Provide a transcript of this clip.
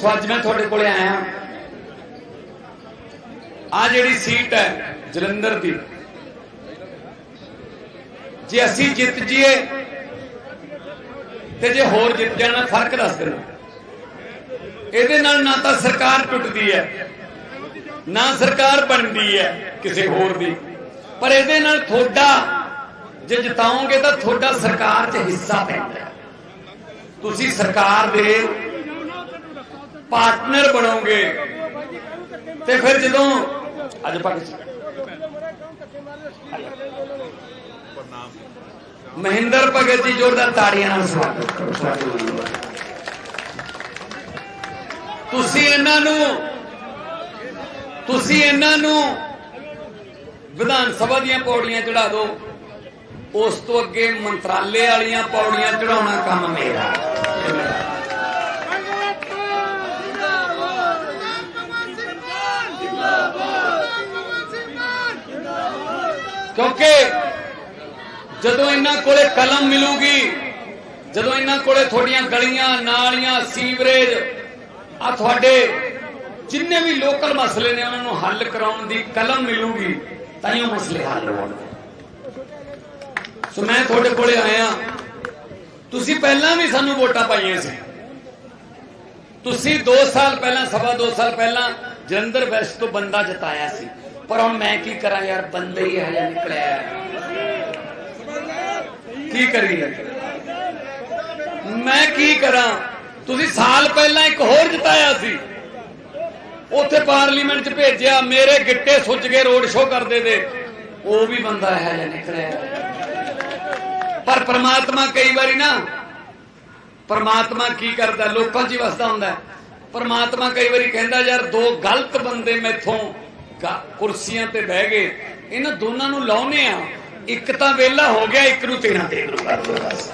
ਸੋ ਅੱਜ ਮੈਂ ਤੁਹਾਡੇ ਕੋਲੇ ਆਇਆ ਆ ਜਿਹੜੀ ਸੀਟ ਹੈ ਜਲੰਧਰ ਦੀ, ਜੇ ਅਸੀਂ ਜਿੱਤ ਜੀਏ ਤੇ ਜੇ ਹੋਰ ਜਿੱਤ ਜਾਣਾ ਫ਼ਰਕ ਦੱਸ ਦੇਣਾ ਇਹਦੇ ਨਾਲ ਨਾ ਤਾਂ ਸਰਕਾਰ ਟੁੱਟਦੀ ਹੈ, ਨਾ ਸਰਕਾਰ ਬਣਦੀ ਹੈ ਕਿਸੇ ਹੋਰ ਦੀ। ਪਰ ਇਹਦੇ ਨਾਲ ਤੁਹਾਡਾ, ਜੇ ਜਿਤਾਓਗੇ ਤਾਂ ਤੁਹਾਡਾ ਸਰਕਾਰ 'ਚ ਹਿੱਸਾ ਪੈਂਦਾ ਤੁਸੀਂ ਸਰਕਾਰ ਦੇ ਪਾਰਟਨਰ ਬਣੋਗੇ। ਤੇ ਫਿਰ ਜਦੋਂ ਅੱਜ ਪੱਕ ਮਹਿੰਦਰ ਭਗਤ ਜੀ ਜੋਰਦਾਰ ਤਾੜੀਆਂ ਨਾਲ ਸਵਾਗਤ ਕਰੋ। ਤੁਸੀਂ ਇਹਨਾਂ ਨੂੰ ਤੁਸੀਂ ਇਹਨਾਂ ਨੂੰ ਵਿਧਾਨ ਸਭਾ ਦੀਆਂ ਪੌੜੀਆਂ ਚੜਾ ਦਿਓ। ਉਸ ਤੋਂ ਅੱਗੇ ਮੰਤਰਾਲੇ ਵਾਲੀਆਂ ਪੌੜੀਆਂ ਚੜਾਉਣਾ ਕੰਮ ਮੇਰਾ। ਕਿਉਂਕਿ ਜਦੋਂ ਇਹਨਾਂ ਕੋਲੇ ਕਲਮ ਮਿਲੂਗੀ, ਜਦੋਂ ਇਹਨਾਂ ਕੋਲੇ ਤੁਹਾਡੀਆਂ ਗਲੀਆਂ, ਨਾਲੀਆਂ, ਸੀਵਰੇਜ ਆ ਤੁਹਾਡੇ ਜਿੰਨੇ ਵੀ ਲੋਕਲ ਮਸਲੇ ਨੇ, ਉਹਨਾਂ ਨੂੰ ਹੱਲ ਕਰਾਉਣ ਦੀ ਕਲਮ ਮਿਲੂਗੀ ਤਾਂ ਹੀ ਉਹ ਮਸਲੇ ਹੱਲ ਹੋਣਗੇ। ਸੋ ਮੈਂ ਤੁਹਾਡੇ ਕੋਲੇ ਆਇਆ। ਤੁਸੀਂ ਪਹਿਲਾਂ ਵੀ ਸਾਨੂੰ ਵੋਟਾਂ ਪਾਈਆਂ ਸੀ। ਤੁਸੀਂ 2 ਸਾਲ ਪਹਿਲਾਂ, ਸਵਾ 2 ਸਾਲ ਪਹਿਲਾਂ ਜਲੰਧਰ ਵੈਸਟ ਤੋਂ ਬੰਦਾ ਜਿਤਾਇਆ ਸੀ। ਪਰ ਹੁਣ ਮੈਂ ਕੀ ਕਰਾਂ ਯਾਰ, ਬੰਦੇ ਹੀ ਹਜੇ ਨਿਕਲਿਆ ਕੀ ਕਰੀਏ? ਮੈਂ ਕੀ ਕਰਾਂ? ਤੁਸੀਂ ਸਾਲ ਪਹਿਲਾਂ ਇੱਕ ਹੋਰ ਜਿਤਾਇਆ ਸੀ। ਉੱਥੇ ਪਾਰਲੀਮੈਂਟ 'ਚ ਭੇਜਿਆ, ਮੇਰੇ ਗਿੱਟੇ ਸੁੱਜ ਕੇ ਰੋਡ ਸ਼ੋਅ ਕਰਦੇ ਤੇ। ਉਹ ਵੀ ਬੰਦਾ ਹੈ ਜਾਂ ਨਿਕਲਿਆ। ਪਰ ਪ੍ਰਮਾਤਮਾ ਕਈ ਵਾਰੀ ਨਾ, ਪ੍ਰਮਾਤਮਾ ਕੀ ਕਰਦਾ? ਲੋਕਾਂ 'ਚ ਹੀ ਵਸਦਾ ਹੁੰਦਾ। ਹੈ। ਪ੍ਰਮਾਤਮਾ ਕਈ ਵਾਰੀ ਕਹਿੰਦਾ, ਯਾਰ, ਦੋ ਗਲਤ ਬੰਦੇ ਮੈਥੋਂ ਕੁਰਸੀਆਂ ਤੇ ਬਹਿ ਗਏ। ਇਹਨਾਂ ਦੋਨਾਂ ਨੂੰ ਲਾਉਨੇ ਆ। ਇੱਕ ਤਾਂ ਵਿਹਲਾ ਹੋ ਗਿਆ, ਇੱਕ ਨੂੰ ਤੇਰਾ ਦੇ ਦੂੰਗਾ ਬਸ